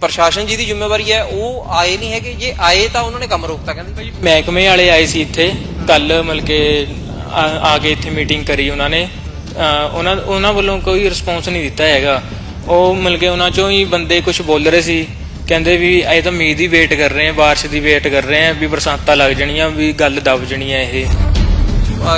ਪ੍ਰਸ਼ਾਸਨ ਜੀ ਦੀ ਜ਼ਿੰਮੇਵਾਰੀ ਹੈ ਉਹ ਆਏ ਨਹੀਂ ਹੈਗੇ। ਜੇ ਆਏ ਤਾਂ ਉਹਨਾਂ ਨੇ ਕੰਮ ਰੋਕਤਾ ਕਹਿੰਦੇ। ਮਹਿਕਮੇ ਵਾਲੇ ਆਏ ਸੀ ਇੱਥੇ। ਕੱਲ ਮਿਲ ਕੇ ਆ ਆ ਕੇ ਇੱਥੇ ਮੀਟਿੰਗ ਕਰੀ ਉਹਨਾਂ ਨੇ। ਉਹਨਾਂ ਉਹਨਾਂ ਵੱਲੋਂ ਕੋਈ ਰਿਸਪੌਂਸ ਨਹੀਂ ਦਿੱਤਾ ਹੈਗਾ। ਉਹ ਮਿਲ ਕੇ ਉਹਨਾਂ ਚੋਂ ਹੀ ਬੰਦੇ ਕੁਝ ਬੋਲ ਰਹੇ ਸੀ। ਕਹਿੰਦੇ ਵੀ ਇਹ ਤਾਂ ਮੀਂਹ ਦੀ ਵੇਟ ਕਰ ਰਹੇ ਆ ਬਾਰਿਸ਼ ਦੀ ਵੇਟ ਕਰ ਰਹੇ ਆ ਵੀ ਬਰਸਾਤਾਂ ਲੱਗ ਜਾਣੀਆਂ ਵੀ ਗੱਲ ਦਬ ਜਾਣੀ ਹੈ ਇਹ।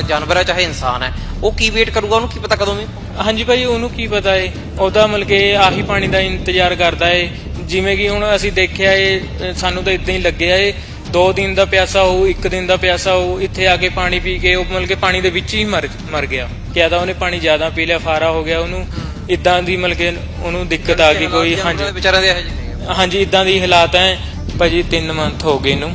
ਜਾਨਵਰ ਹੈ ਚਾਹੇ ਇਨਸਾਨ ਹੈ। ਉਹ ਕੀ ਵੇਟ ਕਰੂਗਾ ਉਹਨੂੰ ਕੀ ਪਤਾ ਕਦੋਂ ਵੀ? ਹਾਂਜੀ ਭਾਈ ਉਹਨੂੰ ਕੀ ਪਤਾ ਏ। ਉਹਦਾ ਮਿਲ ਕੇ ਆਹੀ ਪਾਣੀ ਦਾ ਇੰਤਜ਼ਾਰ ਕਰਦਾ ਏ ਜਿਵੇਂ ਕਿ ਹੁਣ ਅਸੀਂ ਦੇਖਿਆ ਏ ਸਾਨੂੰ ਤਾਂ ਇਦਾਂ ਹੀ ਲੱਗਿਆ ਏ ਦੋ ਦਿਨ ਦਾ ਪਿਆਸਾ ਹੋਊ ਇੱਕ ਦਿਨ ਦਾ ਪਿਆਸਾ ਹੋਊ ਇੱਥੇ ਆ ਕੇ ਪਾਣੀ ਪੀ ਕੇ ਉਹ ਮਿਲ ਕੇ ਪਾਣੀ ਦੇ ਵਿੱਚ ਹੀ ਮਰ ਮਰ ਗਿਆ। ਕਿਆ ਤਾਂ ਉਹਨੇ ਪਾਣੀ ਜ਼ਿਆਦਾ ਪੀ ਲਿਆ ਫਾਰਾ ਹੋ ਗਿਆ ਉਹਨੂੰ ਇਦਾਂ ਦੀ ਮਿਲ ਕੇ ਉਹਨੂੰ ਦਿੱਕਤ ਆ ਗਈ ਕੋਈ ਹਾਂਜੀ। ਵਿਚਾਰਿਆਂ ਦੇ ਨੇ ਹਾਂਜੀ ਇਦਾਂ ਦੀ ਹਾਲਾਤ ਹੈ ਭਾਜੀ 3 ਮੰਥ ਹੋ ਗਏ ਇਹਨੂੰ।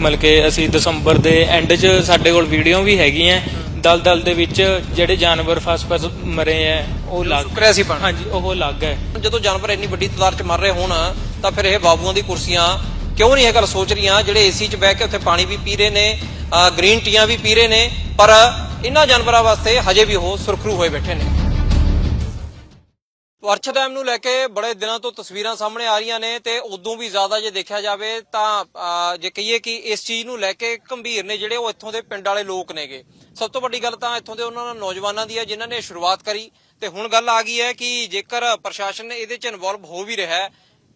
ਮਤਲਬ ਕਿ ਅਸੀਂ ਦਸੰਬਰ ਦੇ ਐਂਡ 'ਚ ਸਾਡੇ ਕੋਲ ਵੀਡੀਓ ਵੀ ਹੈਗੀਆਂ ਦਲਦਲ ਦੇ ਵਿੱਚ ਜਿਹੜੇ ਜਾਨਵਰ ਫਸ ਫਸ ਮਰੇ ਆ ਉਹ ਲੱਗ ਸੁੱਕ ਰਿਹਾ ਸੀ ਪਾਣੀ ਹਾਂਜੀ ਉਹ ਲੱਗ ਹੈ ਜਦੋਂ ਜਾਨਵਰ ਇੰਨੀ ਵੱਡੀ ਤਾਦਾਦ 'ਚ ਮਰ ਰਹੇ ਹੋਣ ਤਾਂ ਫਿਰ ਇਹ ਬਾਬੂਆਂ ਦੀ ਕੁਰਸੀਆਂ ਕਿਉਂ ਨਹੀਂ ਇਹ ਗੱਲ ਸੋਚ ਰਹੀਆਂ? ਜਿਹੜੇ ਏਸੀ 'ਚ ਬਹਿ ਕੇ ਉੱਥੇ ਪਾਣੀ ਵੀ ਪੀ ਰਹੇ ਨੇ ਗ੍ਰੀਨ ਟੀਆਂ ਵੀ ਪੀ ਰਹੇ ਨੇ ਪਰ ਇਹਨਾਂ ਜਾਨਵਰਾਂ ਵਾਸਤੇ ਹਜੇ ਵੀ ਉਹ ਸੁਰਖਰੂ ਹੋਏ ਬੈਠੇ ਨੇ। ਵਰਛ ਡੈਮ ਨੂੰ ਲੈ ਕੇ ਬੜੇ ਦਿਨਾਂ ਤੋਂ ਤਸਵੀਰਾਂ ਸਾਹਮਣੇ ਆ ਰਹੀਆਂ ਨੇ ਤੇ ਉਦੋਂ ਵੀ ਜ਼ਿਆਦਾ ਜੇ ਦੇਖਿਆ ਜਾਵੇ ਤਾਂ ਜੇ ਕਹੀਏ ਕਿ ਇਸ ਚੀਜ਼ ਨੂੰ ਲੈ ਕੇ ਗੰਭੀਰ ਨੇ ਜਿਹੜੇ ਉਹ ਇੱਥੋਂ ਦੇ ਪਿੰਡ ਵਾਲੇ ਲੋਕ ਨੇਗੇ। ਸਭ ਤੋਂ ਵੱਡੀ ਗੱਲ ਤਾਂ ਇੱਥੋਂ ਦੇ ਉਹਨਾਂ ਨੌਜਵਾਨਾਂ ਦੀ ਹੈ ਜਿਨ੍ਹਾਂ ਨੇ ਸ਼ੁਰੂਆਤ ਕਰੀ। ਤੇ ਹੁਣ ਗੱਲ ਆ ਗਈ ਹੈ ਕਿ ਜੇਕਰ ਪ੍ਰਸ਼ਾਸਨ ਇਹਦੇ ਚ ਇਨਵੋਲਵ ਹੋ ਵੀ ਰਿਹਾ ਹੈ,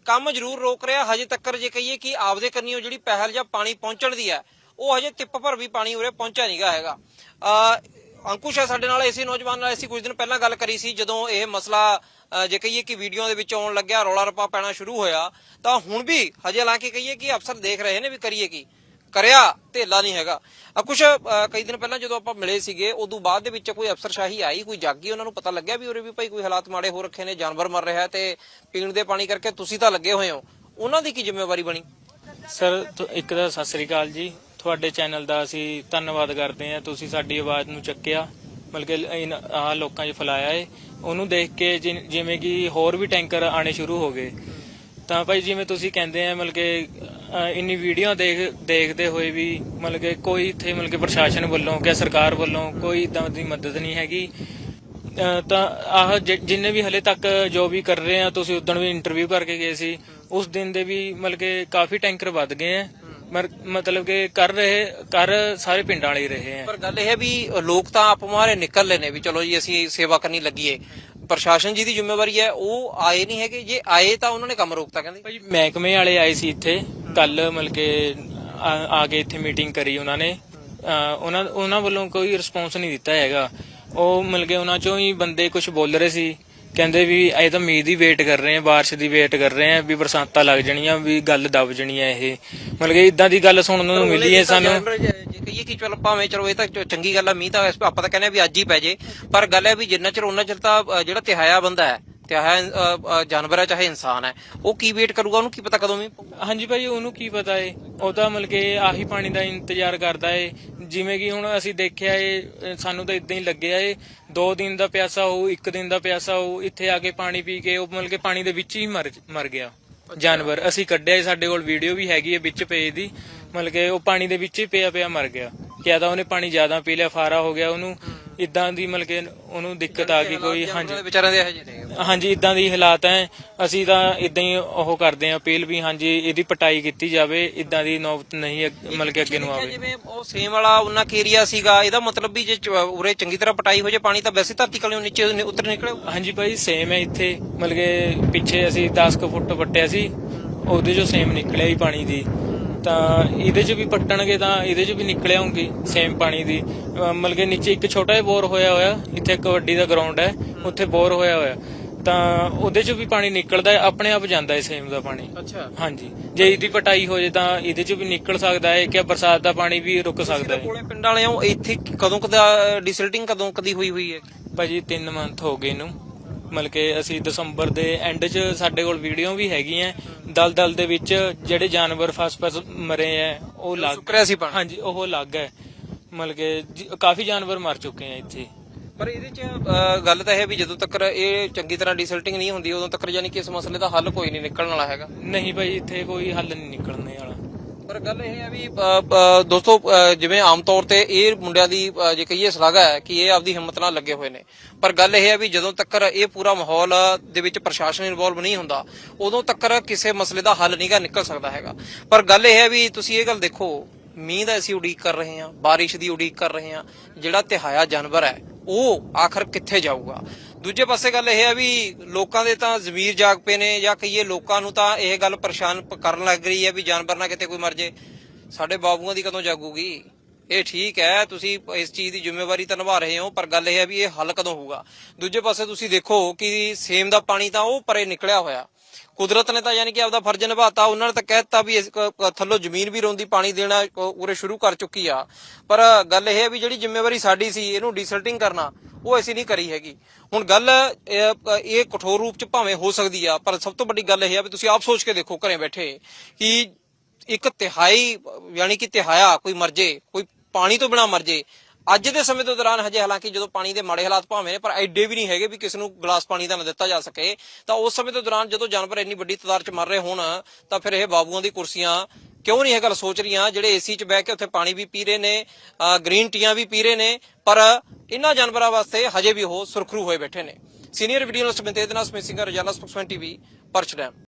ਕੰਮ ਜ਼ਰੂਰ ਰੋਕ ਰਿਹਾ। ਹਜੇ ਤੱਕ ਜੇ ਕਹੀਏ ਕਿ ਆਪਦੇ ਕੰਨੀਓ ਜਿਹੜੀ ਪਹਿਲ ਜਾਂ ਪਾਣੀ ਪਹੁੰਚਣ ਦੀ ਹੈ, ਉਹ ਹਜੇ ਟਿੱਪ ਭਰ ਵੀ ਪਾਣੀ ਉਰੇ ਪਹੁੰਚਿਆ ਨਹੀਂਗਾ ਹੈਗਾ। ਅੰਕੁਸ਼ ਹੈ ਸਾਡੇ ਨਾਲ ਇਸੇ ਨੌਜਵਾਨ ਨਾਲ ਅਸੀਂ ਕੁਝ ਦਿਨ ਪਹਿਲਾਂ ਗੱਲ ਕਰੀ ਸੀ ਜਦੋਂ ਇਹ ਮਸਲਾ ਜੇ ਕਹੀਏ ਕਿ ਵੀਡੀਓ ਦੇ ਵਿੱਚ ਆਉਣ ਲੱਗਿਆ, ਰੌਲਾ ਰੱਪਾ ਪੈਣਾ ਸ਼ੁਰੂ ਹੋਇਆ, ਤਾਂ ਹੁਣ ਵੀ ਹਜੇ ਹਾਲਾਂਕਿ ਕਹੀਏ ਕਿ ਅਫਸਰ ਦੇਖ ਰਹੇ ਨੇ ਵੀ ਕਰੀਏ ਕੀ। ਕਰਿਆ ਢੇਲਾ ਨਹੀਂ ਹੈਗਾ। ਅੰਕੁਸ਼ ਕਈ ਦਿਨ ਪਹਿਲਾਂ ਜਦੋਂ ਆਪਾਂ ਮਿਲੇ ਸੀਗੇ, ਉਦੋਂ ਬਾਅਦ ਦੇ ਵਿੱਚ ਕੋਈ ਅਫਸਰਸ਼ਾਹੀ ਆਈ, ਕੋਈ ਜਾਗੀ ਉਹਨਾਂ ਨੂੰ ਪਤਾ ਲੱਗਿਆ ਵੀ ਉਰੇ ਵੀ ਭਾਈ ਕੋਈ ਹਾਲਾਤ ਮਾੜੇ ਹੋ ਰੱਖੇ ਨੇ, ਜਾਨਵਰ ਮਰ ਰਿਹਾ ਤੇ ਪੀਣ ਦੇ ਪਾਣੀ ਕਰਕੇ ਤੁਸੀਂ ਤਾਂ ਲੱਗੇ ਹੋਏ ਹੋ। ਉਹਨਾਂ ਦੀ ਕੀ ਜ਼ਿੰਮੇਵਾਰੀ ਬਣੀ? ਸਰ ਇੱਕ ਤਾਂ ਸਤਿ ਸ੍ਰੀ ਅਕਾਲ ਜੀ। ਤੁਹਾਡੇ ਚੈਨਲ ਦਾ ਅਸੀਂ ਧੰਨਵਾਦ ਕਰਦੇ ਹਾਂ। ਤੁਸੀਂ ਸਾਡੀ ਆਵਾਜ਼ ਨੂੰ ਚੱਕਿਆ। ਮਤਲਬ ਕਿ ਆ ਲੋਕਾਂ 'ਚ ਫੈਲਾਇਆ ਏ। ਉਹਨੂੰ ਦੇਖ ਕੇ ਜਿ- ਜਿਵੇਂ ਕਿ ਹੋਰ ਵੀ ਟੈਂਕਰ ਆਣੇ ਸ਼ੁਰੂ ਹੋ ਗਏ। ਤਾਂ ਭਾਈ ਜਿਵੇਂ ਤੁਸੀਂ ਕਹਿੰਦੇ ਆ ਮਤਲਬ ਕਿ ਅ, ਇੰਨੀ ਵੀਡੀਓ ਦੇਖ ਦੇਖਦੇ ਹੋਏ ਵੀ ਮਤਲਬ ਕਿ ਕੋਈ ਇੱਥੇ ਮਤਲਬ ਕਿ ਪ੍ਰਸ਼ਾਸਨ ਵੱਲੋਂ ਕਿ ਸਰਕਾਰ ਵੱਲੋਂ ਕੋਈ ਇਦਾਂ ਦੀ ਮਦਦ ਨਹੀਂ ਹੈਗੀ। ਅ, ਤਾਂ ਆਹ ਜਿ- ਜਿੰਨੇ ਵੀ ਹਲੇ ਤੱਕ ਜੋ ਵੀ ਕਰ ਰਹੇ ਆ ਤੁਸੀਂ ਉਦੋਂ ਵੀ ਇੰਟਰਵਿਊ ਕਰਕੇ ਗਏ ਸੀ। ਉਸ ਦਿਨ ਦੇ ਵੀ ਮਤਲਬ ਕਿ ਕਾਫੀ ਟੈਂਕਰ ਵੱਧ ਗਏ ਆ। ਮਰ- ਮਤਲਬ ਕਿ ਕਰ ਰਹੇ ਕਰ ਸਾਰੇ ਪਿੰਡਾਂ ਵਾਲੇ ਹੀ ਰਹੇ ਆ। ਪਰ ਗੱਲ ਇਹ ਹੈ ਵੀ ਲੋਕ ਤਾਂ ਆਪ ਮਾਰੇ ਨਿਕਲ ਲੈ ਨੇ ਵੀ ਚਲੋ ਜੀ ਅਸੀਂ ਸੇਵਾ ਕਰਨੀ ਲੱਗੀਏ ਪ੍ਰਸ਼ਾਸਨ ਜੀ ਦੀ ਜ਼ਿੰਮੇਵਾਰੀ ਹੈ ਉਹ ਆਏ ਨਹੀਂ ਹੈਗੇ। ਜੇ ਆਏ ਤਾਂ ਉਹਨਾਂ ਨੇ ਕੰਮ ਰੋਕਤਾ ਕਹਿੰਦੇ। ਭਾਜੀ ਮਹਿਕਮੇ ਵਾਲੇ ਆਏ ਸੀ ਇੱਥੇ। ਕੱਲ ਮਤਲਬ ਕਿ ਆ ਆ ਕੇ ਇੱਥੇ ਮੀਟਿੰਗ ਕਰੀ ਉਹਨਾਂ ਨੇ। ਅ, ਉਹਨਾਂ ਉਹਨਾਂ ਵੱਲੋਂ ਕੋਈ ਰਿਸਪੌਂਸ ਨਹੀਂ ਦਿੱਤਾ ਹੈਗਾ। ਉਹ ਮਿਲ ਕੇ ਉਹਨਾਂ ਚੋਂ ਹੀ ਬੰਦੇ ਕੁਝ ਬੋਲ ਰਹੇ ਸੀ। ਕਹਿੰਦੇ ਵੀ ਇਹ ਤਾਂ ਮੀਂਹ ਦੀ ਵੇਟ ਕਰ ਰਹੇ ਆ ਬਾਰਿਸ਼ ਦੀ ਵੇਟ ਕਰ ਰਹੇ ਆ ਵੀ ਬਰਸਾਤਾਂ ਲੱਗ ਜਾਣੀਆਂ ਵੀ ਗੱਲ ਦਬ ਜਾਣੀ ਹੈ ਇਹ। ਮਤਲਬ ਕਿ ਇਦਾਂ ਦੀ ਗੱਲ ਸੁਣਨ ਨੂੰ ਮਿਲੀ ਹੈ ਸਾਨੂੰ। ਜੇ ਜੇ ਕਹੀਏ ਕਿ ਚਲੋ ਭਾਵੇਂ ਚਲੋ ਇਹ ਤਾਂ ਚ- ਚੰਗੀ ਗੱਲ ਆ ਮੀਂਹ ਤਾਂ ਇਸ- ਆਪਾਂ ਤਾਂ ਕਹਿੰਦੇ ਆ ਵੀ ਅੱਜ ਹੀ ਪੈ ਜੇ। ਪਰ ਗੱਲ ਹੈ ਵੀ ਜਿੰਨਾ ਚਿਰ ਉਹਨਾਂ ਚਿਰ ਤਾਂ ਅ, ਜਿਹੜਾ ਤਿਹਾਇਆ ਬੰਦਾ ਹੈ ਅ, ਜਾਨਵਰ ਹੈ ਚਾਹੇ ਇਨਸਾਨ ਹੈ ਉਹ ਕੀ ਵੇਟ ਕਰੂਗਾ? ਉਹਨੂੰ ਕੀ ਪਤਾ ਕਦੋਂ ਮੀਂਹ ਪਊਗਾ ਹਾਂਜੀ ਭਾਈ ਉਹਨੂੰ ਕੀ ਪਤਾ ਏ? ਉਹ ਤਾਂ ਮਤਲਬ ਕਿ ਆਹੀ ਪਾਣੀ ਦਾ ਇੰਤਜ਼ਾਰ ਕਰਦਾ ਏ। ਜਿਵੇਂ ਕਿ ਹੁਣ ਅਸੀਂ ਦੇਖਿਆ ਏ ਸਾਨੂੰ ਤਾਂ ਇਦਾਂ ਹੀ ਲੱਗਿਆ ਏ। ਦੋ ਦਿਨ ਦਾ ਪਿਆਸਾ ਹੋਊ ਇੱਕ ਦਿਨ ਦਾ ਪਿਆਸਾ ਹੋਊ ਇੱਥੇ ਆ ਕੇ ਪਾਣੀ ਪੀ ਕੇ ਉਹ ਮਤਲਬ ਕਿ ਪਾਣੀ ਦੇ ਵਿੱਚ ਹੀ ਮਰ ਮਰ ਗਿਆ। ਜਾਨਵਰ। ਅਸੀਂ ਕੱਢਿਆ ਏ, ਸਾਡੇ ਕੋਲ ਵੀਡੀਓ ਵੀ ਹੈਗੀ ਹੈ ਵਿੱਚ ਪੇਜ ਦੀ। ਮਤਲਬ ਕਿ ਉਹ ਪਾਣੀ ਦੇ ਵਿੱਚ ਹੀ ਪਿਆ ਪਿਆ ਮਰ ਗਿਆ। ਕਿਆ ਤਾਂ ਉਹਨੇ ਪਾਣੀ ਜ਼ਿਆਦਾ ਪੀ ਲਿਆ ਫਾਰਾ ਹੋ ਗਿਆ ਉਹਨੂੰ। ਇਦਾਂ ਦੀ ਮਤਲਬ ਕਿ ਉਹਨੂੰ ਦਿੱਕਤ ਆ ਗਈ ਕੋਈ ਹਾਂਜੀ। ਵਿਚਾਰਿਆਂ ਦੇ ਇਹੋ ਜਿਹੇ ਨੇ। ਹਾਂਜੀ ਇਦਾਂ ਦੀ ਹਾਲਾਤ ਹੈ ਅਸੀਂ ਤਾਂ ਇਦਾਂ ਹੀ ਉਹ ਕਰਦੇ ਹਾਂ ਅਪੀਲ ਵੀ ਹਾਂਜੀ ਇਹਦੀ ਪਟਾਈ ਕੀਤੀ ਜਾਵੇ ਇਦਾਂ ਦੀ ਨੌਬਤ ਨਹੀਂ ਅੱਗ- ਮਤਲਬ ਕਿ ਅੱਗੇ ਨੂੰ ਆਵੇ। ਜਿਵੇਂ ਉਹ ਸੇਮ ਵਾਲਾ ਉਹਨਾਂ ਏਰੀਆ ਸੀਗਾ ਇਹਦਾ ਮਤਲਬ ਵੀ ਜੇ ਚ- ਉਰੇ ਚੰਗੀ ਤਰ੍ਹਾਂ ਪਟਾਈ ਹੋ ਜੇ ਪਾਣੀ ਤਾਂ ਵੈਸੇ ਧਰਤੀ ਕਲਿਓ ਨੀਚੇ ਨੀ- ਉੱਤਰ ਨਿਕਲੇ ਹਾਂਜੀ ਭਾਈ ਸੇਮ ਹੈ ਇੱਥੇ। ਮਤਲਬ ਕਿ ਪਿੱਛੇ ਅਸੀਂ 10 ਕੁ ਫੁੱਟ ਪੱਟਿਆ ਸੀ ਉਹਦੇ ਚੋਂ ਸੇਮ ਨਿਕਲਿਆ ਹੀ ਪਾਣੀ ਦੀ। ਤਾਂ ਇਹਦੇ ਚ ਵੀ ਪੱਟਣਗੇ ਤਾਂ ਇਹਦੇ ਚ ਵੀ ਨਿਕਲ ਆਉਂਗੀ ਸੇਮ ਪਾਣੀ ਦੀ। ਮਤਲਬ ਕਿ ਨੀਚੇ ਇੱਕ ਛੋਟਾ ਜਿਹਾ ਬੋਰ ਹੋਇਆ ਹੋਇਆ ਇੱਥੇ ਕਬੱਡੀ ਦਾ ਗਰਾਊਂਡ ਹੈ ਉੱਥੇ ਬੋਰ ਹੋਇਆ ਹੋਇਆ। ਤਾਂ ਉਹਦੇ ਚ ਵੀ ਪਾਣੀ ਨਿਕਲਦਾ ਹੈ ਆਪਣੇ ਆਪ ਜਾਂਦਾ ਹੈ ਸੇਮ ਦਾ ਪਾਣੀ। ਅੱਛਾ। ਹਾਂਜੀ। ਜੇ ਇਹਦੀ ਪਟਾਈ ਹੋ ਜੇ ਤਾਂ ਇਹਦੇ ਚ ਵੀ ਨਿਕਲ ਸਕਦਾ ਹੈ ਕਿ ਬਰਸਾਤ ਦਾ ਪਾਣੀ ਵੀ ਰੁਕ ਸਕਦਾ ਹੈ। ਕੋਲੇ ਪਿੰਡ ਵਾਲੇ ਹੋ ਇੱਥੇ ਕਦੋਂ ਕਦਾ ਡਿਸਲਟਿੰਗ ਕਦੋਂ ਕਦੀ ਹੋਈ ਹੋਈ ਹੈ? ਭਾਜੀ 3 ਮੰਥ ਹੋ ਗਏ ਇਹਨੂੰ। ਮਤਲਬ ਕਿ ਅਸੀਂ ਦਸੰਬਰ ਦੇ ਐਂਡ 'ਚ ਸਾਡੇ ਕੋਲ ਵੀਡੀਓ ਵੀ ਹੈਗੀਆਂ। ਦਲਦਲ ਦੇ ਵਿੱਚ ਜਿਹੜੇ ਜਾਨਵਰ ਫਸ ਫਸ ਮਰੇ ਆ ਉਹ ਲੱਗ ਰਿਹਾ ਸੀ ਪਾਣੀ। ਹਾਂਜੀ ਉਹ ਲੱਗ ਹੈ ਮਤਲਬ ਕਿ ਜ- ਕਾਫੀ ਜਾਨਵਰ ਮਰ ਚੁੱਕੇ ਆ ਇੱਥੇ। ਪਰ ਇਹਦੇ ਚ ਅ, ਗੱਲ ਤਾਂ ਇਹ ਹੈ ਵੀ ਜਦੋਂ ਤੱਕ ਇਹ ਚੰਗੀ ਤਰ੍ਹਾਂ ਡਿਸਲਟਿੰਗ ਨਹੀਂ ਹੁੰਦੀ ਉਦੋਂ ਤੱਕ ਯਾਨੀ ਕਿ ਇਸ ਮਸਲੇ ਦਾ ਹੱਲ ਕੋਈ ਨਹੀਂ ਨਿਕਲਣ ਵਾਲਾ ਹੈਗਾ। ਨਹੀਂ ਭਾਈ ਇੱਥੇ ਕੋਈ ਹੱਲ ਨਹੀਂ ਨਿਕਲਣੇ ਵਾਲਾ। ਪਰ ਗੱਲ ਇਹ ਹੈ ਵੀ ਦੋਸਤੋ ਜਿਵੇਂ ਆਮ ਤੌਰ ਤੇ ਇਹ ਮੁੰਡਿਆਂ ਦੀ ਜੇ ਕਹੀਏ ਸਲਾਘਾ ਹੈ ਕਿ ਇਹ ਆਪਦੀ ਹਿੰਮਤ ਨਾਲ ਲੱਗੇ ਹੋਏ ਨੇ। ਪਰ ਗੱਲ ਇਹ ਹੈ ਵੀ ਜਦੋਂ ਤੱਕ ਇਹ ਪੂਰਾ ਮਾਹੌਲ ਦੇ ਵਿੱਚ ਪ੍ਰਸ਼ਾਸਨ ਇਨਵੋਲਵ ਨਹੀਂ ਹੁੰਦਾ, ਉਦੋਂ ਤੱਕ ਕਿਸੇ ਮਸਲੇ ਦਾ ਹੱਲ ਨਹੀਂਗਾ ਨਿਕਲ ਸਕਦਾ ਹੈਗਾ। ਪਰ ਗੱਲ ਇਹ ਹੈ ਵੀ ਤੁਸੀਂ ਇਹ ਗੱਲ ਦੇਖੋ, ਮੀਂਹ ਦਾ ਅਸੀਂ ਉਡੀਕ ਕਰ ਰਹੇ ਹਾਂ, ਬਾਰਿਸ਼ ਦੀ ਉਡੀਕ ਕਰ ਰਹੇ ਹਾਂ, ਜਿਹੜਾ ਤਿਹਾਇਆ ਜਾਨਵਰ ਹੈ, ਉਹ ਆਖਰ ਕਿੱਥੇ ਜਾਊਗਾ? ਦੂਜੇ ਪਾਸੇ ਗੱਲ ਇਹ ਹੈ ਵੀ ਲੋਕਾਂ ਦੇ ਤਾਂ ਜ਼ਮੀਰ ਜਾਗ ਪਏ ਨੇ ਜਾਂ ਕਹੀਏ ਲੋਕਾਂ ਨੂੰ ਤਾਂ ਇਹ ਗੱਲ ਪਰੇਸ਼ਾਨ ਕਰਨ ਲੱਗ ਰਹੀ ਹੈ ਵੀ ਜਾਨਵਰ ਨਾ ਕਿਤੇ ਕੋਈ ਮਰ ਜੇ। ਸਾਡੇ ਬਾਬੂਆਂ ਦੀ ਕਦੋਂ ਜਾਗੂਗੀ? ਇਹ ਠੀਕ ਹੈ, ਤੁਸੀਂ ਇਸ ਚੀਜ਼ ਦੀ ਜ਼ਿੰਮੇਵਾਰੀ ਤਾਂ ਨਿਭਾ ਰਹੇ ਹੋ, ਪਰ ਗੱਲ ਇਹ ਹੈ ਵੀ ਇਹ ਹੱਲ ਕਦੋਂ ਹੋਊਗਾ? ਦੂਜੇ ਪਾਸੇ ਤੁਸੀਂ ਦੇਖੋ ਕਿ ਸੇਮ ਦਾ ਪਾਣੀ ਤਾਂ ਉਹ ਪਰੇ ਨਿਕਲਿਆ ਹੋਇਆ। ਕੁਦਰਤ ਨੇ ਤਾਂ ਯਾਨੀ ਕਿ ਆਪਦਾ ਫਰਜ਼ ਨਿਭਾਤਾ, ਉਹਨਾਂ ਨੇ ਤਾਂ ਕਹਿਤਾ ਵੀ ਇਸ ਕ- ਥੱਲੋਂ ਜ਼ਮੀਨ ਵੀ ਰੋਂਦੀ, ਪਾਣੀ ਦੇਣਾ ਕ- ਉਰੇ ਸ਼ੁਰੂ ਕਰ ਚੁੱਕੀ ਆ। ਪਰ ਗੱਲ ਇਹ ਹੈ ਵੀ ਜਿਹੜੀ ਜ਼ਿੰਮੇਵਾਰੀ ਸਾਡੀ ਸੀ, ਇਹਨੂੰ ਡੀਸਲਟਿੰਗ ਕਰਨਾ, ਉਹ ਅਸੀਂ ਨਹੀਂ ਕਰੀ ਹੈਗੀ। ਹੁਣ ਗੱਲ ਇਹ ਇਹ ਕਠੋਰ ਰੂਪ ਚ ਭਾਵੇਂ ਹੋ ਸਕਦੀ ਆ, ਪਰ ਸਭ ਤੋਂ ਵੱਡੀ ਗੱਲ ਇਹ ਆ ਵੀ ਤੁਸੀਂ ਆਪ ਸੋਚ ਕੇ ਦੇਖੋ ਘਰੇ ਬੈਠੇ ਕਿ ਇੱਕ ਤਿਹਾਈ, ਯਾਨੀ ਕਿ ਤਿਹਾਇਆ ਕੋਈ ਮਰ ਜੇ, ਕੋਈ ਪਾਣੀ ਤੋਂ ਬਿਨਾ ਮਰ ਜੇ ਅੱਜ ਦੇ ਸਮੇਂ ਦੇ ਦੌਰਾਨ ਹਜੇ ਹਾਲਾਂਕਿ ਜਦੋਂ ਪਾਣੀ ਦੇ ਮਾੜੇ ਹਾਲਾਤ ਭਾਵੇਂ ਨੇ, ਪਰ ਐਡੇ ਵੀ ਨਹੀਂ ਹੈਗੇ ਵੀ ਕਿਸ ਨੂੰ ਗਲਾਸ ਪਾਣੀ ਦਾ ਨਾ ਦਿੱਤਾ ਜਾ ਸਕੇ। ਤਾਂ ਉਸ ਸਮੇਂ ਦੇ ਦੌਰਾਨ ਜਦੋਂ ਜਾਨਵਰ ਇੰਨੀ ਵੱਡੀ ਤਾਦਾਦ ਚ ਮਰ ਰਹੇ ਹੋਣ, ਤਾਂ ਫਿਰ ਇਹ ਬਾਬੂਆਂ ਦੀ ਕੁਰਸੀਆਂ ਕਿਉਂ ਨਹੀਂ ਇਹ ਗੱਲ ਸੋਚ ਰਹੀਆਂ? ਜਿਹੜੇ ਏਸੀ 'ਚ ਬਹਿ ਕੇ ਉੱਥੇ ਪਾਣੀ ਵੀ ਪੀ ਰਹੇ ਨੇ, ਅਹ ਗ੍ਰੀਨ ਟੀਆਂ ਵੀ ਪੀ ਰਹੇ ਨੇ, ਪਰ ਇਹਨਾਂ ਜਾਨਵਰਾਂ ਵਾਸਤੇ ਹਜੇ ਵੀ ਉਹ ਸੁਰਖਰੂ ਹੋਏ ਬੈਠੇ ਨੇ। ਸੀਨੀਅਰ ਵੀਡੀਓ ਜਰਨਲਿਸਟ ਬੰਤੇਜ ਨਾਲ ਸਮਿਤ ਸਿੰਘ, ਰਜਾਨਾ ਸਪੋਕਸਮੈਨ ਟੀਵੀ ਪਰਚ